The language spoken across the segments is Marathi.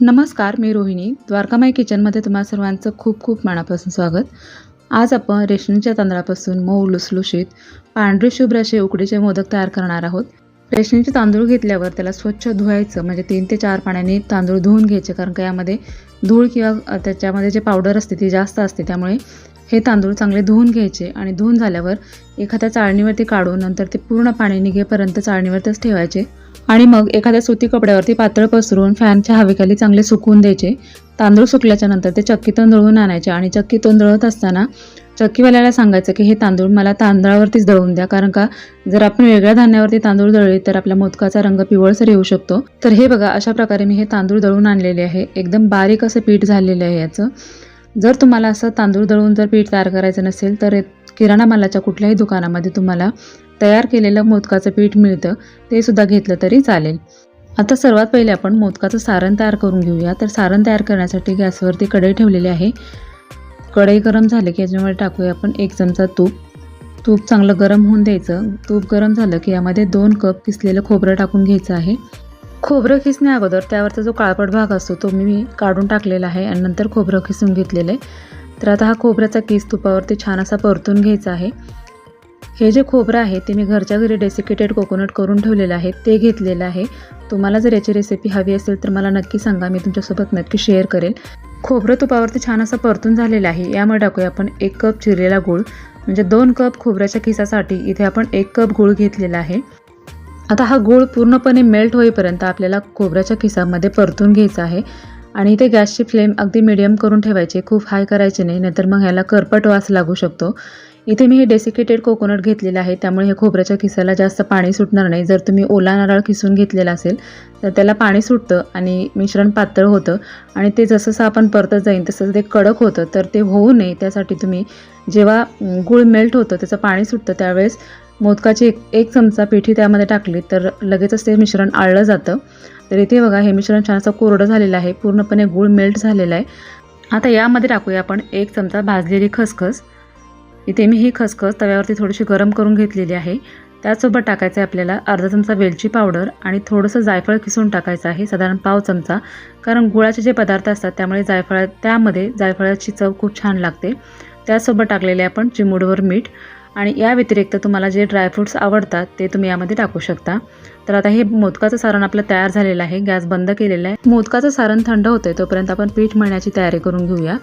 नमस्कार मी रोहिणी. द्वारकामाई किचनमध्ये तुम्हा सर्वांचं खूप खूप मनापासून स्वागत. आज आपण रेशनीच्या तांदळापासून मऊ लुसलुशीत पांढरे शुभ्र असे उकडीचे मोदक तयार करणार आहोत. रेशनीचे तांदूळ घेतल्यावर त्याला स्वच्छ धुवायचं म्हणजे तीन ते चार पाण्याने तांदूळ धुवून घ्यायचे कारण का यामध्ये धूळ किंवा त्याच्यामध्ये जे पावडर असते ती जास्त असते त्यामुळे हे तांदूळ चांगले धुवून घ्यायचे आणि धुवून झाल्यावर एखाद्या चाळणीवरती काढून नंतर ते पूर्ण पाणी निघेपर्यंत चाळणीवरतीच ठेवायचे. आणि मग एखाद्या सुती कपड्यावरती पातळ पसरून फॅनच्या हवेखाली चांगले सुकवून द्यायचे. तांदूळ सुकल्याच्या नंतर ते चक्कीतून दळून आणायचे आणि चक्कीतून दळत असताना चक्कीवाल्याला सांगायचं की हे तांदूळ मला तांदळावरतीच दळून द्या कारण का जर आपण वेगळ्या धान्यावरती तांदूळ दळले तर आपल्या मोदकाचा रंग पिवळसर येऊ शकतो. तर हे बघा अशा प्रकारे मी हे तांदूळ दळून आणलेले आहे. एकदम बारीक असं पीठ झालेलं आहे याचं. जर तुम्हाला असं तांदूळ दळून जर पीठ तयार करायचं नसेल तर किराणा मालाच्या कुठल्याही दुकानामध्ये तुम्हाला तयार केलेलं मोदकाचं पीठ मिळतं ते सुद्धा घेतलं तरी चालेल. आता सर्वात पहिले आपण मोदकाचं सारण तयार करून घेऊया. तर सारण तयार करण्यासाठी गॅसवरती कढई ठेवलेली आहे. कढई गरम झाली की याच्यामध्ये टाकूया आपण एक चमचा तूप. तूप चांगलं गरम होऊन द्यायचं. तूप गरम झालं की यामध्ये दोन कप किसलेलं खोबरं टाकून घ्यायचं आहे. खोबरं खिसण्या अगोदर त्यावरचा जो काळपट भाग असतो तो मी काढून टाकलेला आहे आणि नंतर खोबरं खिसून घेतलेलं आहे. तर आता हा खोबऱ्याचा किस तुपावरती छान असा परतून घ्यायचा आहे. हे जे खोबरं आहे ते मी घरच्या घरी डेसिकेटेड कोकोनट करून ठेवलेलं आहे. ते घेतलेलं आहे. तुम्हाला जर याची रेसिपी हवी असेल तर मला नक्की सांगा. मी तुमच्यासोबत नक्की शेअर करेल. खोबरं तुपावरती छान असं परतून झालेलं आहे. यामुळे टाकूया आपण एक कप चिरलेला गूळ. म्हणजे दोन कप खोबऱ्याच्या खिसासाठी इथे आपण एक कप गूळ घेतलेला आहे. आता हा गूळ पूर्णपणे मेल्ट होईपर्यंत आपल्याला खोबऱ्याच्या खिसामध्ये परतून घ्यायचा आहे. आणि इथे गॅसची फ्लेम अगदी मिडियम करून ठेवायची खूप हाय करायची नाही नाहीतर मग ह्याला करपट वास लागू शकतो. इथे मी हे डेसिकेटेड कोकोनट घेतलेलं आहे. त्यामुळे हे खोबऱ्याच्या खिसाला जास्त पाणी सुटणार नाही. जर तुम्ही ओला नारळ खिसून घेतलेला असेल तर त्याला पाणी सुटतं आणि मिश्रण पातळ होतं. आणि ते जसं आपण परतत जाईन तसं ते कडक होतं. तर ते होऊ नये. त्यासाठी तुम्ही जेव्हा गूळ मेल्ट होतं त्याचं पाणी सुटतं त्यावेळेस मोदकाची एक एक चमचा पिठी त्यामध्ये टाकली तर लगेचच ते मिश्रण आळलं जातं. तर इथे बघा हे मिश्रण छान असं कोरडं झालेलं आहे पूर्णपणे गूळ मेल्ट झालेला आहे. आता यामध्ये टाकूया आपण एक चमचा भाजलेली खसखस. इथे मी ही खसखस तव्यावरती थोडीशी गरम करून घेतलेली आहे. त्याचसोबत टाकायचं आहे आपल्याला अर्धा चमचा वेलची पावडर आणि थोडंसं जायफळ किसून टाकायचं आहे साधारण पाव चमचा. कारण गुळाचे जे पदार्थ असतात त्यामुळे जायफळा त्यामध्ये जायफळाची चव खूप छान लागते. त्याचसोबत टाकलेले आपण चिमूडवर मीठ. आणि या व्यतिरिक्त तुम्हाला जे ड्रायफ्रूट्स आवडतात ते तुम्ही यामध्ये टाकू शकता. तर आता हे मोदकाचं सारण आपलं तयार झालेलं आहे गॅस बंद केलेला आहे. मोदकाचं सारण थंड होतं तोपर्यंत आपण पीठ मळण्याची तयारी करून घेऊया.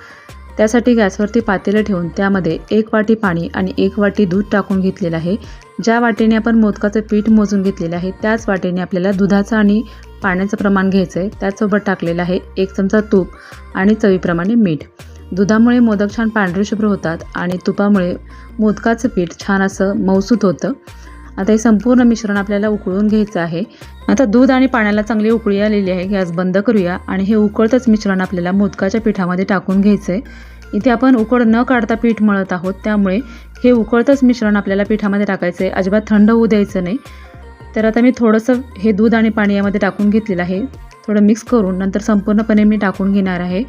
त्यासाठी गॅसवरती पातेलं ठेवून त्यामध्ये एक वाटी पाणी आणि एक वाटी दूध टाकून घेतलेलं आहे. ज्या वाटेने आपण मोदकाचं पीठ मोजून घेतलेलं आहे त्याच वाटेने आपल्याला दुधाचं आणि पाण्याचं प्रमाण घ्यायचं आहे त्याचसोबत टाकलेलं आहे एक चमचा तूप आणि चवीप्रमाणे मीठ. दुधामुळे मोदक छान पांढरे शुभ्र होतात आणि तुपामुळे मोदकाचं पीठ छान असं मौसूत होतं. आता हे संपूर्ण मिश्रण आपल्याला उकळून घ्यायचं आहे. आता दूध आणि पाण्याला चांगली उकळी आलेली आहे. गॅस बंद करूया आणि हे उकळतंच मिश्रण आपल्याला मोदकाच्या पिठामध्ये टाकून घ्यायचं आहे इथे आपण उकळ न काढता पीठ मळत आहोत. त्यामुळे हे उकळतंच मिश्रण आपल्याला पिठामध्ये टाकायचं आहे अजिबात थंड होऊ द्यायचं नाही. तर आता मी थोडंसं हे दूध आणि पाणी यामध्ये टाकून घेतलेलं आहे. थोडं मिक्स करून नंतर संपूर्णपणे मी टाकून घेणार आहे.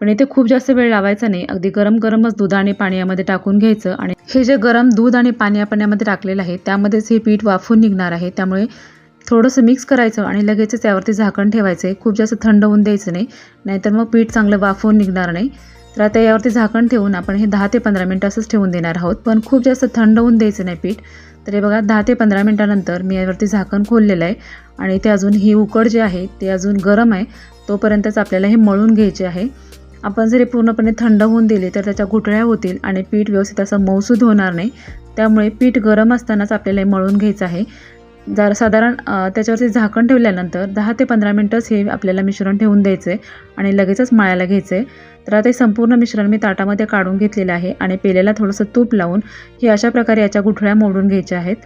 पण इथे खूप जास्त वेळ लावायचा नाही. अगदी गरम गरमच दूध आणि पाणी यामध्ये टाकून घ्यायचं आणि हे जे गरम दूध आणि पाणी आपण यामध्ये टाकलेलं आहे त्यामध्येच हे पीठ वाफून निघणार आहे. त्यामुळे थोडंसं मिक्स करायचं आणि लगेचच यावरती झाकण ठेवायचं आहे. खूप जास्त थंड होऊन द्यायचं नाही. नाहीतर मग पीठ चांगलं वाफवून निघणार नाही. तर आता यावरती झाकण ठेवून आपण हे दहा ते पंधरा मिनटं असंच ठेवून देणार आहोत. पण खूप जास्त थंड होऊन द्यायचं नाही पीठ. तर हे बघा दहा ते पंधरा मिनटानंतर मी यावरती झाकण खोललेलं आहे आणि ते अजून ही उकड जे आहे ते अजून गरम आहे. तोपर्यंतच आपल्याला हे मळून घ्यायचे आहे. आपण जर हे पूर्णपणे थंड होऊन दिले तर त्याच्या गुठळ्या होतील आणि पीठ व्यवस्थित असं मौसूद होणार नाही. त्यामुळे पीठ गरम असतानाच आपल्याला हे मळून घ्यायचं आहे. जर साधारण त्याच्यावरती झाकण ठेवल्यानंतर दहा ते पंधरा मिनटंच हे आपल्याला मिश्रण ठेवून द्यायचं आहे आणि लगेचच मळायला घ्यायचं आहे तर आता हे संपूर्ण मिश्रण मी ताटामध्ये काढून घेतलेलं आहे आणि पेलेला थोडंसं तूप लावून हे अशा प्रकारे याच्या गुठळ्या मोडून घ्यायच्या आहेत.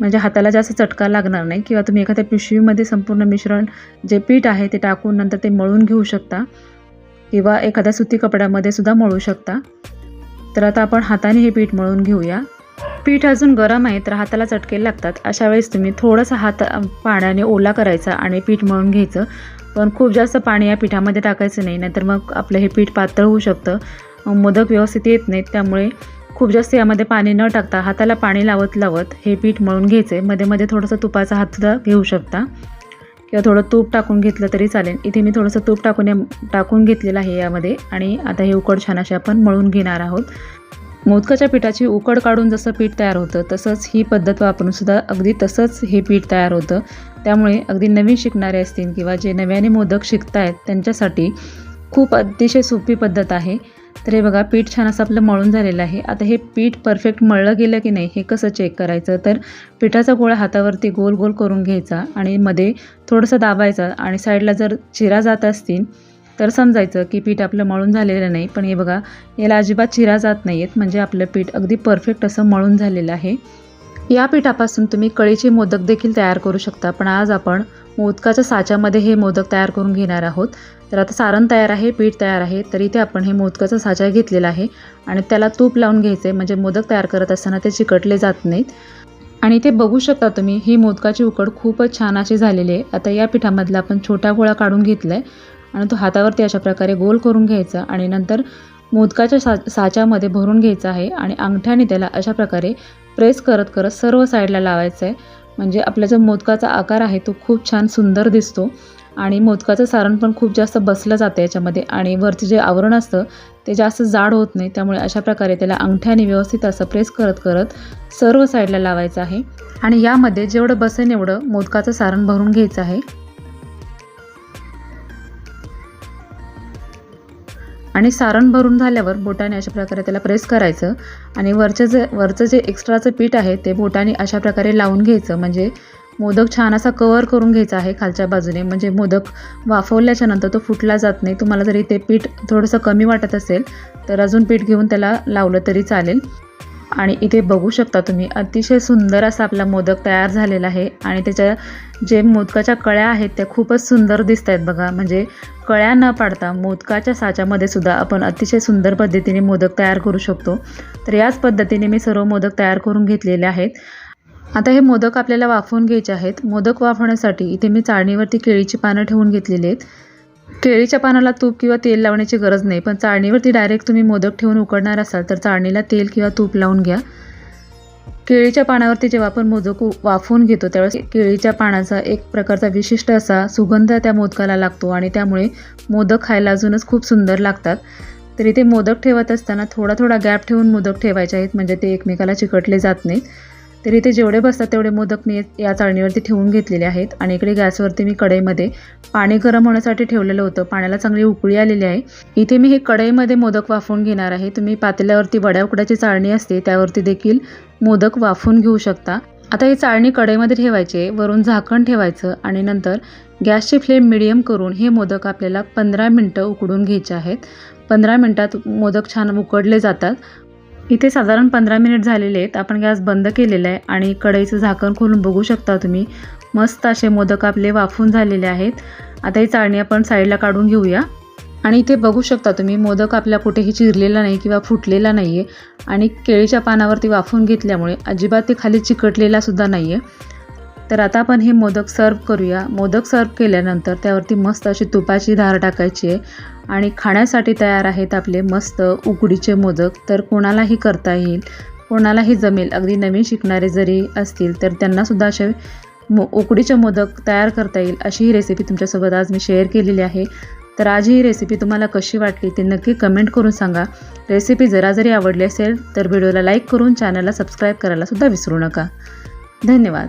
म्हणजे हाताला जास्त चटका लागणार नाही किंवा तुम्ही एखाद्या पिशवीमध्ये संपूर्ण मिश्रण जे पीठ आहे ते टाकून नंतर ते मळून घेऊ शकता. किंवा एखाद्या सुती कपड्यामध्ये सुद्धा मळू शकता. तर आता आपण हाताने हे पीठ मळून घेऊया. पीठ अजून गरम आहे तर हाताला चटके लागतात. अशा वेळेस तुम्ही थोडंसं हात पाण्याने ओला करायचा आणि पीठ मळून घ्यायचं. पण खूप जास्त पाणी या पिठामध्ये टाकायचं नाही नाहीतर मग आपलं हे पीठ पातळ होऊ शकतं. मोदक व्यवस्थित येत नाहीत त्यामुळे खूप जास्त यामध्ये पाणी न टाकता हाताला पाणी लावत लावत हे पीठ मळून घ्यायचं आहे मध्ये मध्ये थोडंसं तुपाचा हातसुद्धा घेऊ शकता. किंवा थोडं तूप टाकून घेतलं तरी चालेल. इथे मी थोडंसं तूप टाकून टाकून घेतलेलं आहे यामध्ये. आणि आता हे उकड छान असे आपण मळून घेणार आहोत. मोदकाच्या पिठाची उकड काढून जसं पीठ तयार होतं तसंच ही पद्धत वापरून सुद्धा अगदी तसंच हे पीठ तयार होतं. त्यामुळे अगदी नवीन शिकणारे असतील किंवा जे नव्याने मोदक शिकतायत त्यांच्यासाठी खूप अतिशय सोपी पद्धत आहे. तर हे बघा पीठ छान असं आपलं मळून झालेलं आहे. आता हे पीठ परफेक्ट मळलं गेलं की नाही हे कसं चेक करायचं? तर पिठाचा गोळा हातावरती गोल गोल करून घ्यायचा आणि मध्ये थोडंसं दाबायचा आणि साईडला जर चिरा जात असतील तर समजायचं की पीठ आपलं मळून झालेलं नाही. पण हे बघा याला अजिबात चिरा जात नाही आहेत म्हणजे आपलं पीठ अगदी परफेक्ट असं मळून झालेलं आहे. या पिठापासून तुम्ही कळीचे मोदक देखील तयार करू शकता. पण आज आपण मोदकाच्या साच्यामध्ये हे मोदक तयार करून घेणार आहोत. तर आता सारण तयार आहे पीठ तयार आहे तर इथे आपण हे मोदकाचा साचा घेतलेला आहे. आणि त्याला तूप लावून घ्यायचं आहे म्हणजे मोदक तयार करत असताना ते चिकटले जात नाहीत. आणि इथे बघू शकता तुम्ही ही मोदकाची उकड खूपच छान अशी झालेली आहे. आता या पिठामधला आपण छोटा गोळा काढून घेतला आहे आणि तो हातावरती अशा प्रकारे गोल करून घ्यायचा आणि नंतर मोदकाच्या सा साच्यामध्ये भरून घ्यायचा आहे. आणि अंगठ्याने त्याला अशा प्रकारे प्रेस करत करत सर्व साईडला लावायचं आहे म्हणजे आपला जो मोदकाचा आकार आहे तो खूप छान सुंदर दिसतो. आणि मोदकाचं सारण पण खूप जास्त बसलं जातं याच्यामध्ये आणि वरचं जे आवरण असतं ते जास्त जाड होत नाही. त्यामुळे अशा प्रकारे त्याला अंगठ्याने व्यवस्थित असं प्रेस करत करत सर्व साईडला लावायचं आहे. आणि यामध्ये जेवढं बसेन एवढं मोदकाचं सारण भरून घ्यायचं आहे. आणि सारण भरून झाल्यावर बोटाने अशा प्रकारे त्याला प्रेस करायचं आणि वरचं जे वरचं जे एक्स्ट्राचं पीठ आहे ते बोटाने अशा प्रकारे लावून घ्यायचं. म्हणजे मोदक छान असा कवर करून घ्यायचा आहे खालच्या बाजूने. म्हणजे मोदक वाफवल्याच्या नंतर तो फुटला जात नाही. तुम्हाला जरी ते पीठ थोडंसं कमी वाटत असेल तर अजून पीठ घेऊन त्याला लावलं तरी चालेल. आणि इथे बघू शकता तुम्ही अतिशय सुंदर असा आपला मोदक तयार झालेला आहे. आणि त्याच्या जे मोदकाच्या कळ्या आहेत त्या खूपच सुंदर दिसत आहेत बघा. म्हणजे कळ्या न पाडता मोदकाच्या साच्यामध्ये सुद्धा आपण अतिशय सुंदर पद्धतीने मोदक तयार करू शकतो. तर याच पद्धतीने मी सर्व मोदक तयार करून घेतलेले आहेत. आता हे मोदक आपल्याला वाफवून घ्यायचे आहेत. मोदक वाफवण्यासाठी इथे मी चाळणीवरती केळीची पानं ठेवून घेतलेली आहेत. केळीच्या पानाला तूप किंवा तेल लावण्याची गरज नाही पण चाळणीवरती डायरेक्ट तुम्ही मोदक ठेवून उकडणार असाल तर चाळणीला तेल किंवा तूप लावून घ्या. केळीच्या पानावरती जेव्हा आपण मोदक वाफवून घेतो त्यावेळेस केळीच्या पानाचा एक प्रकारचा विशिष्ट असा सुगंध त्या मोदकाला लागतो आणि त्यामुळे मोदक खायला अजूनच खूप सुंदर लागतात. तर इथे मोदक ठेवत असताना थोडा थोडा गॅप ठेवून मोदक ठेवायचे आहेत म्हणजे ते एकमेकाला चिकटले जात नाहीत. तर इथे जेवढे बसतात तेवढे मोदक मी या चाळणीवरती ठेवून घेतलेले आहेत. आणि इकडे गॅसवरती मी कढईमध्ये पाणी गरम होण्यासाठी ठेवलेलं होतं. पाण्याला चांगली उकळी आलेली आहे. इथे मी हे कढईमध्ये मोदक वाफवून घेणार आहे. तुम्ही पातेल्यावरती वड्या उकड्याची चाळणी असते त्यावरती देखील मोदक वाफवून घेऊ शकता. आता ही चाळणी कढईमध्ये ठेवायचे वरून झाकण ठेवायचं आणि नंतर गॅसची फ्लेम मिडियम करून हे मोदक आपल्याला पंधरा मिनटं उकडून घ्यायचे आहेत. पंधरा मिनटात मोदक छान उकडले जातात. इथे साधारण पंधरा मिनिट झालेले आहेत. आपण गॅस बंद केलेला आहे आणि कढईचं झाकण खोलून बघू शकता तुम्ही. मस्त असे मोदक आपले वाफून झालेले आहेत. आता ही चाळणी आपण साईडला काढून घेऊया. आणि इथे बघू शकता तुम्ही मोदक आपल्या कुठेही चिरलेला नाही किंवा फुटलेला नाही आहे आणि केळीच्या पानावरती वाफून घेतल्यामुळे अजिबात ते खाली चिकटलेला सुद्धा नाही आहे तर आता आपण हे मोदक सर्व करूया. मोदक सर्व केल्यानंतर त्यावरती मस्त अशी तुपाची धार टाकायची आहे. आणि खाण्यासाठी तयार आहेत आपले मस्त उकडीचे मोदक. तर कोणालाही करता येईल. कोणालाही जमेल. अगदी नवीन शिकणारे जरी असतील तर त्यांनासुद्धा असे मो उकडीचे मोदक तयार करता येईल अशी ही रेसिपी तुमच्यासोबत आज मी शेअर केलेली आहे. तर आज ही रेसिपी तुम्हाला कशी वाटली ते नक्की कमेंट करून सांगा. रेसिपी जरा जरी आवडली असेल तर व्हिडिओला लाईक करून चॅनलला सबस्क्राईब करायलासुद्धा विसरू नका. धन्यवाद.